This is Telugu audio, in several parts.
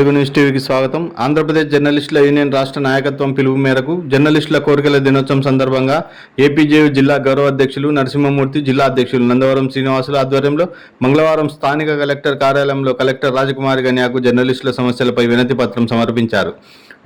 తెలుగు న్యూస్ టీవీకి స్వాగతం. ఆంధ్రప్రదేశ్ జర్నలిస్టుల యూనియన్ రాష్ట్ర నాయకత్వం పిలుపు మేరకు జర్నలిస్టుల కోరికల దినోత్సవం సందర్భంగా ఏపీజేయు జిల్లా గౌరవ అధ్యక్షులు నరసింహమూర్తి జిల్లా అధ్యక్షులు నందవరం శ్రీనివాసులు ఆధ్వర్యంలో మంగళవారం స్థానిక కలెక్టర్ కార్యాలయంలో కలెక్టర్ రాజకుమారి గన్యాకు జర్నలిస్టుల సమస్యలపై వినతి పత్రం సమర్పించారు.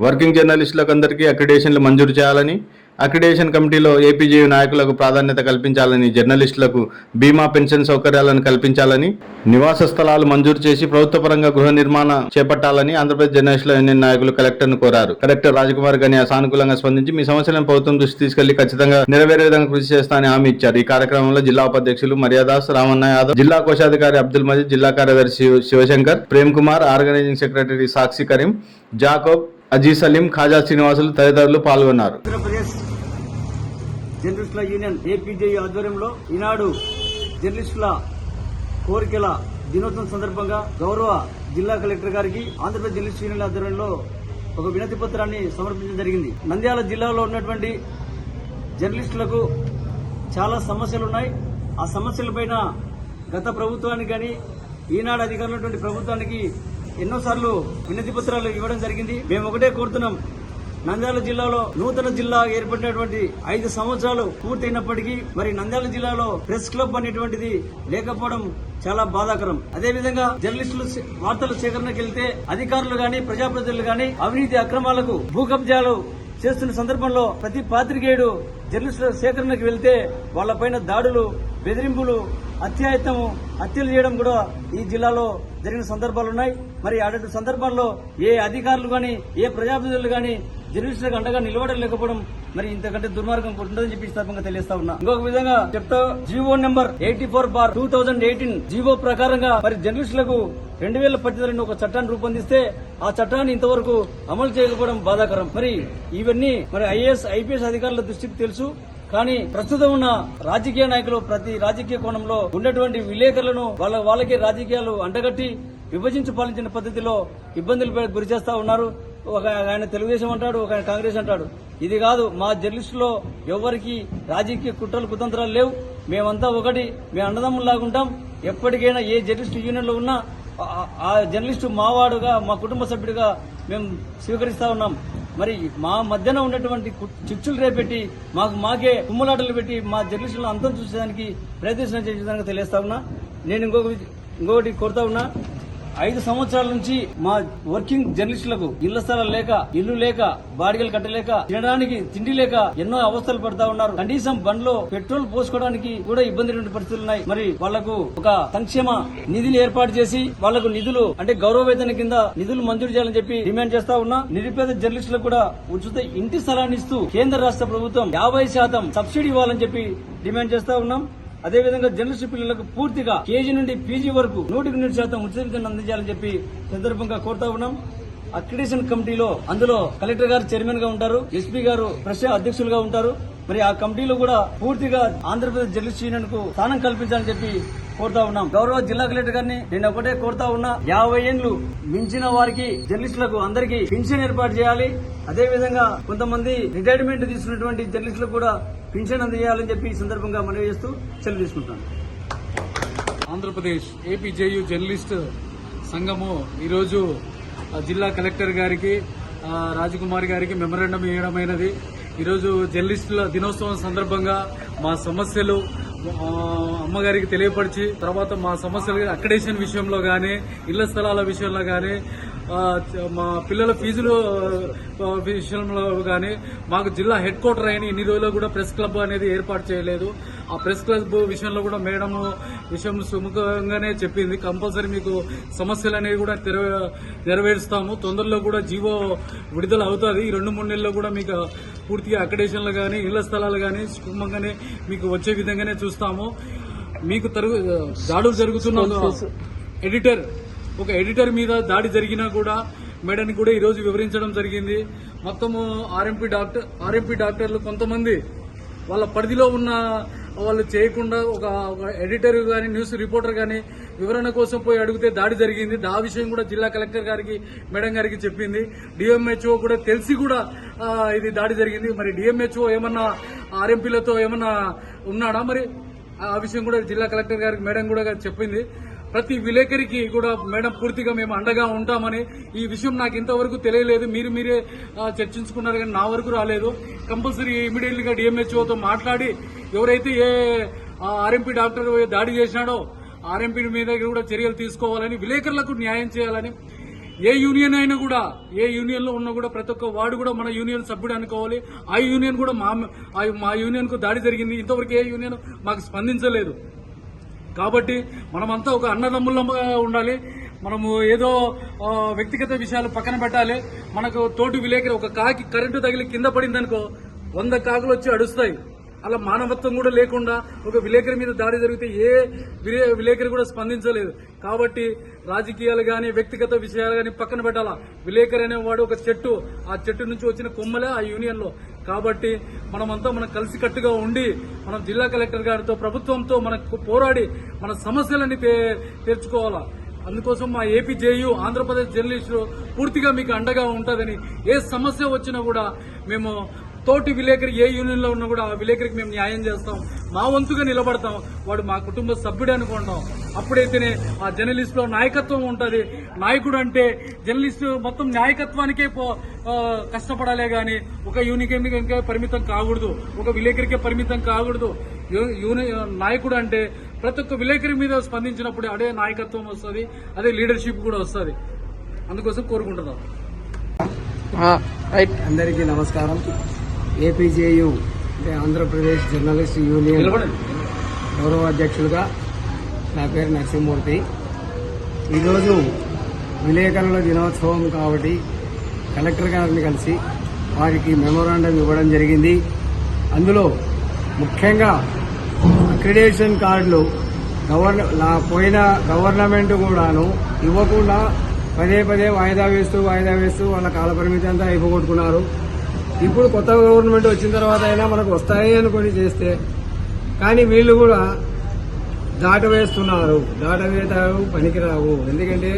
వర్కింగ్ జర్నలిస్టులకు అందరికీ అక్రిడేషన్లు మంజూరు చేయాలని అక్రిడేషన్ కమిటీలో ఏపీజేయు నాయకులకు ప్రాధాన్యత కల్పించాలని జర్నలిస్టులకు బీమా పెన్షన్ సౌకర్యాలను కల్పించాలని నివాస స్థలాలు మంజూరు చేసి ప్రభుత్వపరంగా గృహ నిర్మాణ చేపట్టాలని ఆంధ్రప్రదేశ్ జర్నలిస్టుల యూనియన్ నాయకులు కలెక్టర్ను కోరారు. కలెక్టర్ రాజకుమార్ గని సానుకూలంగా స్పందించి మీ సమస్యలను ప్రభుత్వం దృష్టి తీసుకెళ్ళి ఖచ్చితంగా నెరవేరే విధంగా కృషి చేస్తానని హామీ ఇచ్చారు. ఈ కార్యక్రమంలో జిల్లా ఉపాధ్యక్షులు మర్యాదాస్ రామన్న యాదవ్ జిల్లా కోశాధికారి అబ్దుల్ మజీద్ జిల్లా కార్యదర్శి Shivshankar Prem Kumar organising secretary Sakshi Karim Jacob Aji Salim Khaja Srinivasulu తదితరులు పాల్గొన్నారు. జర్నలిస్టుల యూనియన్ ఏపీజే ఆధ్వర్యంలో ఈనాడు జర్నలిస్టుల కోరికల దినోత్సవం సందర్భంగా గౌరవ జిల్లా కలెక్టర్ గారికి ఆంధ్రప్రదేశ్ జర్నలిస్ట్ యూనియన్ ఆధ్వర్యంలో ఒక వినతి పత్రాన్ని సమర్పించడం జరిగింది. నంద్యాల జిల్లాలో ఉన్నటువంటి జర్నలిస్టులకు చాలా సమస్యలు ఉన్నాయి ఆ సమస్యలపైన గత ప్రభుత్వానికి కానీ ఈనాడు అధికారులు ఉన్నటువంటి ప్రభుత్వానికి ఎన్నోసార్లు వినతి పత్రాలు ఇవ్వడం జరిగింది. మేము ఒకటే కోరుతున్నాం. నంద్యాల జిల్లాలో నూతన జిల్లా ఏర్పడినటువంటి ఐదు సంవత్సరాలు పూర్తయినప్పటికీ మరి నంద్యాల జిల్లాలో ప్రెస్ క్లబ్ అనేటువంటిది లేకపోవడం చాలా బాధాకరం. అదేవిధంగా జర్నలిస్టులు వార్తలు వార్తల సేకరణకి వెళ్తే అధికారులు గాని ప్రజాప్రతినిధులు గాని అవినీతి అక్రమాలకు భూకబ్జాలు చేస్తున్న సందర్భంలో ప్రతి పాత్రికేయుడు జర్నలిస్టుల సేకరణకు వెళ్తే వాళ్ళపైన దాడులు బెదిరింపులు అత్యాయత్తము హత్యలు చేయడం కూడా ఈ జిల్లాలో జరిగిన సందర్భాలు ఉన్నాయి. మరి అటువంటి సందర్భాల్లో ఏ అధికారులు గాని ఏ ప్రజాప్రతినిధులు గాని జర్నలిస్టులకు అండగా నిలబడడం లేకపోవడం మరి ఇంతకంటే దుర్మార్గం ఉంటుందని చెప్పి సందర్భంగా తెలియస్తా ఉన్నా. ఇంకొక విధంగా చెప్తా GO number eighty four bar two thousand eighteen GO ప్రకారంగా మరి జర్నలిస్టులకు రెండు వేల పద్దెనిమిది ఒక చట్టాన్ని రూపొందిస్తే ఆ చట్టాన్ని ఇంతవరకు అమలు చేయకపోవడం బాధాకరం. మరి ఇవన్నీ మరి ఐఏఎస్ ఐపీఎస్ అధికారుల దృష్టికి తెలుసు. కానీ ప్రస్తుతం ఉన్న రాజకీయ నాయకులు ప్రతి రాజకీయ కోణంలో ఉన్నటువంటి విలేకరులను వాళ్ళ వాళ్ళకి రాజకీయాలు అంటగట్టి విభజించి పాలించిన పద్ధతిలో ఇబ్బందులు గురి చేస్తా ఉన్నారు. ఒక ఆయన తెలుగుదేశం అంటాడు ఒక ఆయన కాంగ్రెస్ అంటాడు. ఇది కాదు మా జర్నలిస్టులో ఎవరికి రాజకీయ కుట్రలు కుతంత్రాలు లేవు. మేమంతా ఒకటి మేము అన్నదమ్ములాగుంటాం ఎప్పటికైనా ఏ జర్నలిస్ట్ యూనియన్లో ఉన్నా ఆ- ఆ జర్నలిస్టు మావాడుగా మా కుటుంబ సభ్యుడిగా మేము స్వీకరిస్తా ఉన్నాం. మరి మా మధ్యన ఉన్నటువంటి కు- చిచ్చులు రేపెట్టి మాకు మాకే కుమ్ములాటలు పెట్టి మా జర్నలిస్టులను అంతం చూసేదానికి ప్రయత్నం చేసేదానికి తెలియస్తా ఉన్నా. నేను ఇంకొక ఇంకొకటి కోరుతా ఉన్నా. ఐదు సంవత్సరాల నుంచి మా వర్కింగ్ జర్నలిస్టులకు ఇళ్ళ స్థలాలు లేక ఇల్లు లేక బాడిగలు కట్టలేక తినడానికి తిండి లేక ఎన్నో అవస్థలు పడతా ఉన్నారు. కనీసం బండ్లో పెట్రోల్ పోసుకోవడానికి కూడా ఇబ్బంది పరిస్థితులు ఉన్నాయి. మరి వాళ్ళకు ఒక సంక్షేమ నిధులు ఏర్పాటు చేసి వాళ్ళకు నిధులు అంటే గౌరవ వేతన కింద నిధులు మంజూరు చేయాలని చెప్పి డిమాండ్ చేస్తా ఉన్నా. నిరుపేద జర్నలిస్టులకు కూడా ఉచిత ఇంటి స్థలాన్ని ఇస్తూ కేంద్ర రాష్ట్ర ప్రభుత్వం యాభై శాతం సబ్సిడీ ఇవ్వాలని చెప్పి డిమాండ్ చేస్తా ఉన్నాం. అదేవిధంగా జర్నలిస్టు పిల్లలకు పూర్తిగా కేజీ నుండి పీజీ వరకు నూటికి నూరు శాతం ఉచిత విద్యను అందించాలని చెప్పి సందర్భంగా కోరుతా ఉన్నాం. అక్రిడేషన్ కమిటీలో అందులో కలెక్టర్ గారు చైర్మన్గా ఉంటారు ఎస్పీ గారు ప్రశ్న అధ్యక్షులుగా ఉంటారు. మరి ఆ కమిటీలో కూడా పూర్తిగా ఆంధ్రప్రదేశ్ జర్నలిస్ట్ యూనియన్కు స్థానం కల్పించాలని చెప్పి కోరుతా ఉన్నాం. గౌరవ జిల్లా కలెక్టర్ గారిని నేను ఒకటే కోరుతా ఉన్నా యాభై ఏండ్లు మించిన వారికి జర్నలిస్టులకు అందరికీ పెన్షన్ ఏర్పాటు చేయాలి. అదే విధంగా కొంతమంది రిటైర్మెంట్ తీసుకున్నటువంటి జర్నలిస్టులకు కూడా పింఛన్ అందజేయాలని చెప్పి ఈ సందర్భంగా మనవి చేస్తూ సెలవు తీసుకుంటాను. ఆంధ్రప్రదేశ్ ఏపీజేయు జర్నలిస్ట్ సంఘము ఈరోజు జిల్లా కలెక్టర్ గారికి రాజకుమార్ రాజకుమారి గారికి మెమరాండం వేయడమైనది ఈరోజు జర్నలిస్టుల దినోత్సవం సందర్భంగా మా సమస్యలు అమ్మగారికి తెలియపరిచి తర్వాత మా సమస్యలు అక్రిడేషన్ విషయంలో కానీ ఇళ్ళ స్థలాల విషయంలో కానీ మా పిల్లల ఫీజులు విషయంలో కానీ మాకు జిల్లా హెడ్ క్వార్టర్ అయిన ఇన్ని రోజులు కూడా ప్రెస్ క్లబ్ అనేది ఏర్పాటు చేయలేదు. ఆ ప్రెస్ క్లబ్ విషయంలో కూడా మేడం విషయం సుముఖంగానే చెప్పింది. కంపల్సరీ మీకు సమస్యలు అనేవి కూడా తెర- నెరవేరుస్తాము. తొందరలో కూడా జీవో విడుదల అవుతుంది. ఈ రెండు మూడు నెలల్లో కూడా మీకు పూర్తిగా అకడేషన్లు కానీ ఇళ్ళ స్థలాలు కానీ సుగమంగానే మీకు వచ్చే విధంగానే చూస్తాము. మీకు తరుగు దాడులు జరుగుతున్న ఎడిటర్ ఒక ఎడిటర్ మీద దాడి జరిగినా కూడా మేడం కూడా ఈరోజు వివరించడం జరిగింది. మొత్తము ఆర్ఎంపీ డాక్టర్ ఆర్ఎంపీ డాక్టర్లు కొంతమంది వాళ్ళ పరిధిలో ఉన్న వాళ్ళు చేయకుండా ఒక ఎడిటర్ కానీ న్యూస్ రిపోర్టర్ కానీ వివరణ కోసం పోయి అడిగితే దాడి జరిగింది. ఆ విషయం కూడా జిల్లా కలెక్టర్ గారికి మేడం గారికి చెప్పింది. డిఎంహెచ్ఓ కూడా తెలిసి కూడా ఇది దాడి జరిగింది. మరి డిఎంహెచ్ఓ ఏమన్నా ఆర్ఎంపీలతో ఏమన్నా ఉన్నాడా? మరి ఆ విషయం కూడా జిల్లా కలెక్టర్ గారికి మేడం కూడా చెప్పింది. ప్రతి విలేకరికి కూడా మేడం పూర్తిగా మేము అండగా ఉంటామని ఈ విషయం నాకు ఇంతవరకు తెలియలేదు. మీరు మీరే చర్చించుకున్నారు కానీ నా వరకు రాలేదు. కంపల్సరీ ఇమీడియట్లీగా డిఎంహెచ్ఓతో మాట్లాడి ఎవరైతే ఏ ఆర్ఎంపీ డాక్టర్ దాడి చేసినాడో ఆర్ఎంపీ మీద కూడా చర్యలు తీసుకోవాలని విలేకరులకు న్యాయం చేయాలని ఏ యూనియన్ అయినా కూడా ఏ యూనియన్లో ఉన్నా కూడా ప్రతి ఒక్క వాడు కూడా మన యూనియన్ సభ్యుడు అనుకోవాలి. ఆ యూనియన్ కూడా మా మా యూనియన్కు దాడి జరిగింది. ఇంతవరకు ఏ యూనియన్ మాకు స్పందించలేదు. కాబట్టి మనమంతా ఒక అన్నదమ్ములంగా ఉండాలి. మనము ఏదో వ్యక్తిగత విషయాలు పక్కన పెట్టాలి. మనకు తోటి విలేకరి ఒక కాకి కరెంటు తగిలి కింద పడిందనుకో వంద కాకులు వచ్చి అడుస్తాయి. అలా మానవత్వం కూడా లేకుండా ఒక విలేకరి మీద దాడి జరిగితే ఏ విలే- విలేకరి కూడా స్పందించలేదు. కాబట్టి రాజకీయాలు కానీ వ్యక్తిగత విషయాలు కానీ పక్కన పెట్టాలా? విలేకరి అనేవాడు ఒక చెట్టు ఆ చెట్టు నుంచి వచ్చిన కొమ్మలే ఆ యూనియన్లో. కాబట్టి మనమంతా మనం కలిసికట్టుగా ఉండి మనం జిల్లా కలెక్టర్ గారితో ప్రభుత్వంతో మనకు పోరాడి మన సమస్యలన్నీ తీర్చుకోవాలా. అందుకోసం మా ఏపీ జేయు ఆంధ్రప్రదేశ్ జర్నలిస్టులు పూర్తిగా మీకు అండగా ఉంటుందని ఏ సమస్య వచ్చినా కూడా మేము తోటి విలేకరి ఏ యూనియన్లో ఉన్నా కూడా ఆ విలేకరికి మేము న్యాయం చేస్తాం. మా వంతుగా నిలబడతాం. వాడు మా కుటుంబ సభ్యుడు అనుకుంటాం. అప్పుడైతేనే ఆ జర్నలిస్ట్లో నాయకత్వం ఉంటుంది. నాయకుడు అంటే జర్నలిస్టు మొత్తం నాయకత్వానికే పో- కష్టపడాలే గాని ఒక యూనికే పరిమితం కాకూడదు? ఒక విలేకరికే పరిమితం కాకూడదు. యూని నాయకుడు అంటే ప్రతి ఒక్క విలేకరి మీద స్పందించినప్పుడు అదే నాయకత్వం వస్తుంది అదే లీడర్షిప్ కూడా వస్తుంది. అందుకోసం కోరుకుంటున్నాం. రైట్. అందరికీ నమస్కారం. ఏపీజేయు అంటే ఆంధ్రప్రదేశ్ జర్నలిస్ట్ యూనియన్ గౌరవ అధ్యక్షులుగా నా పేరు నరసింహమూర్తి. ఈరోజు విలేకరుల దినోత్సవం కాబట్టి కలెక్టర్ గారిని కలిసి వారికి మెమోరాండం ఇవ్వడం జరిగింది. అందులో ముఖ్యంగా అక్రిడేషన్ కార్డులు గవర్న పోయిన గవర్నమెంట్ కూడాను ఇవ్వకుండా పదే పదే వాయిదా వేస్తూ వాయిదా వేస్తూ వాళ్ళ కాలపరిమితి అంతా అయిపోగొట్టుకున్నారు. ఇప్పుడు కొత్త గవర్నమెంట్ వచ్చిన తర్వాత అయినా మనకు వస్తాయి అనుకొని చేస్తే కానీ వీళ్ళు కూడా దాటవేస్తున్నారు. దాటవేతారు పనికిరావు. ఎందుకంటే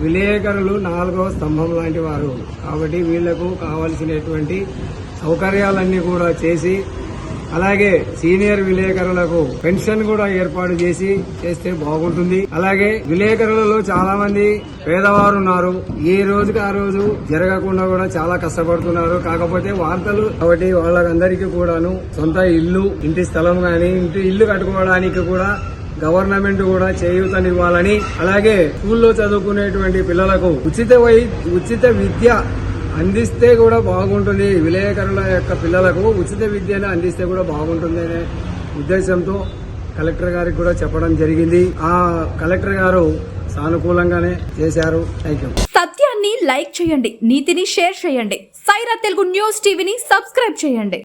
విలేకరులు నాలుగవ స్తంభం లాంటి వారు. కాబట్టి వీళ్ళకు కావలసినటువంటి సౌకర్యాలన్నీ కూడా చేసి అలాగే సీనియర్ విలేకరులకు పెన్షన్ కూడా ఏర్పాటు చేసి చేస్తే బాగుంటుంది. అలాగే విలేకరులలో చాలా మంది పేదవారు ఉన్నారు. ఏ రోజుకి ఆ రోజు జరగకుండా కూడా చాలా కష్టపడుతున్నారు. కాకపోతే వార్తలు కాబట్టి వాళ్ళందరికీ కూడాను సొంత ఇల్లు ఇంటి స్థలం గాని ఇంటి ఇల్లు కట్టుకోవడానికి కూడా గవర్నమెంట్ కూడా చేయూతనివ్వాలని అలాగే స్కూల్లో చదువుకునేటువంటి పిల్లలకు ఉచిత వై ఉచిత విద్య అందిస్తే కూడా బాగుంటుంది. విలేకరుల యొక్క పిల్లలకు ఉచిత విద్యను అందిస్తే కూడా బాగుంటుంది అనే ఉద్దేశంతో కలెక్టర్ గారికి కూడా చెప్పడం జరిగింది. ఆ కలెక్టర్ గారు సానుకూలంగానే చేశారు. థ్యాంక్ యూ సత్యాన్ని లైక్ చేయండి నీతిని షేర్ చేయండి. సైరా తెలుగు న్యూస్ టీవీని సబ్స్క్రైబ్ చేయండి.